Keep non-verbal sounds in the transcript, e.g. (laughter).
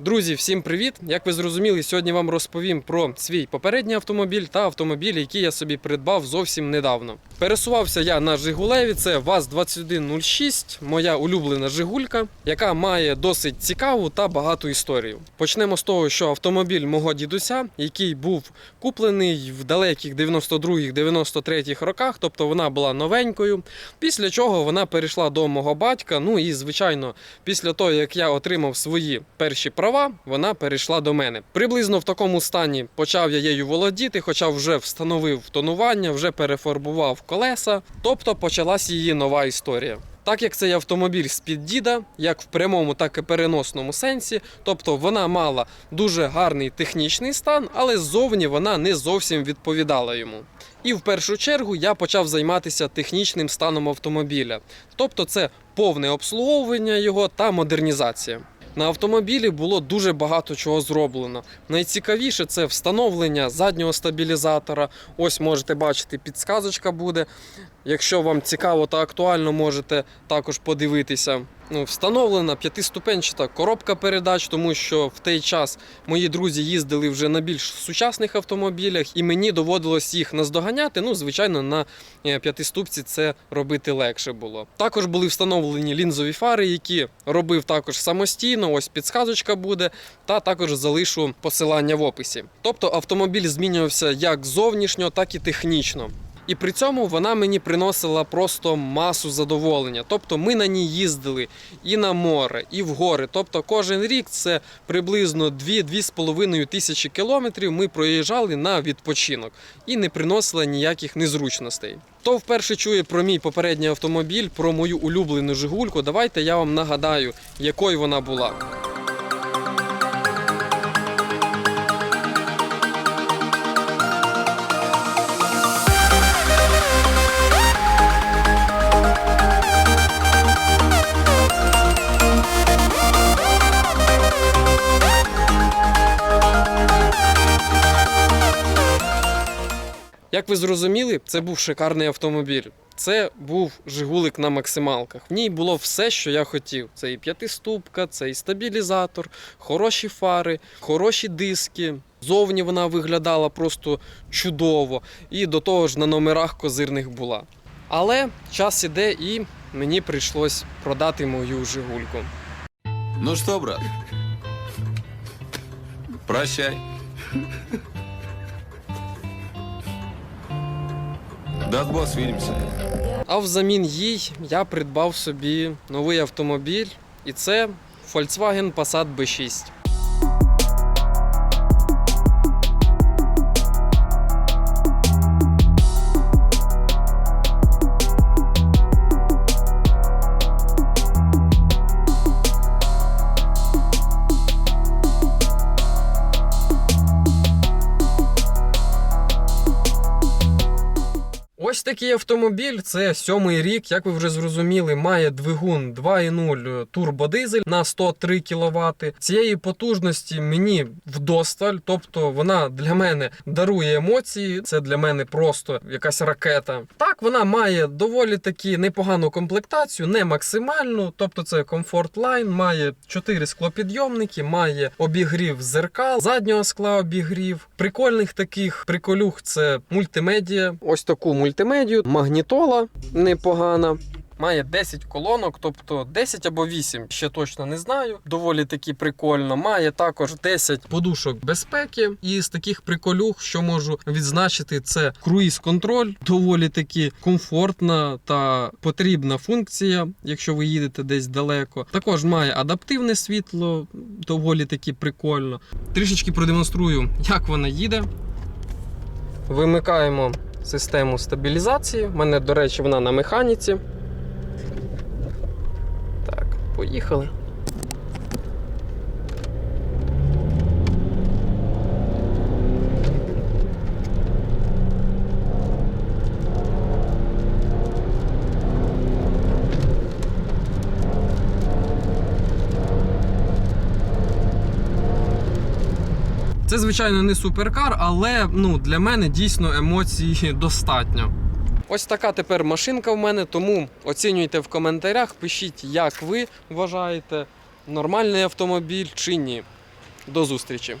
Друзі, всім привіт! Як ви зрозуміли, сьогодні вам розповім про свій попередній автомобіль та автомобіль, який я собі придбав зовсім недавно. Пересувався я на Жигулеві, це ВАЗ-2106, моя улюблена Жигулька, яка має досить цікаву та багату історію. Почнемо з того, що автомобіль мого дідуся, який був куплений в далеких 92-93 роках, тобто вона була новенькою. Після чого вона перейшла до мого батька. Ну і звичайно, після того як я отримав свої перші права, вона перейшла до мене. Приблизно в такому стані почав я її володіти, хоча вже встановив тонування, вже перефарбував колеса. Тобто почалась її нова історія. Так як цей автомобіль з-під діда, як в прямому, так і переносному сенсі, тобто вона мала дуже гарний технічний стан, але ззовні вона не зовсім відповідала йому. І в першу чергу я почав займатися технічним станом автомобіля, тобто це повне обслуговування його та модернізація. На автомобілі було дуже багато чого зроблено. Найцікавіше це встановлення заднього стабілізатора. Ось можете бачити, підсказочка буде. Якщо вам цікаво та актуально, можете також подивитися. Ну, встановлена п'ятиступенчата коробка передач, тому що в той час мої друзі їздили вже на більш сучасних автомобілях, і мені доводилось їх наздоганяти. Ну, звичайно, на е, п'ятиступці це робити легше було. Також були встановлені лінзові фари, які робив також самостійно. Ось підсказочка буде, та також залишу посилання в описі. Тобто автомобіль змінювався як зовнішньо, так і технічно. І при цьому вона мені приносила просто масу задоволення. Тобто ми на ній їздили і на море, і в гори. Тобто кожен рік це приблизно 2-2,5 тисячі кілометрів ми проїжджали на відпочинок і не приносила ніяких незручностей. Хто вперше чує про мій попередній автомобіль, про мою улюблену Жигульку, давайте я вам нагадаю, якою вона була. Як ви зрозуміли, це був шикарний автомобіль. Це був Жигулик на максималках. В ній було все, що я хотів. Це і п'ятиступка, це і стабілізатор, хороші фари, хороші диски. Зовні вона виглядала просто чудово. І до того ж на номерах козирних була. Але час іде і мені прийшлось продати мою Жигульку. Ну что, брат? Прощай. Даст свидимся. А взамін їй я придбав собі новий автомобіль, і це Volkswagen Passat B6. Ось такий автомобіль, це сьомий рік, як ви вже зрозуміли, має двигун 2.0 турбодизель на 103 кВт. Цієї потужності мені вдосталь, тобто вона для мене дарує емоції. Це для мене просто якась ракета. Так, вона має доволі таки непогану комплектацію, не максимальну. Тобто це комфорт лайн, має 4 склопідйомники, має обігрів зеркал, заднього скла обігрів. Прикольних таких приколюх це мультимедія. Ось таку мультимедію, магнітола непогана. Має 10 колонок, тобто 10 або 8, ще точно не знаю. Доволі таки прикольно. Має також 10 подушок безпеки. І з таких приколюх, що можу відзначити, це круїз-контроль. Доволі таки комфортна та потрібна функція, якщо ви їдете десь далеко. Також має адаптивне світло, доволі таки прикольно. Трішечки продемонструю, як вона їде. Вимикаємо систему стабілізації. У мене, до речі, вона на механіці. Так, поїхали. Це, звичайно, не суперкар, але ну, для мене дійсно емоцій (laughs) достатньо. Ось така тепер машинка в мене, тому оцінюйте в коментарях, пишіть, як ви вважаєте, нормальний автомобіль чи ні. До зустрічі!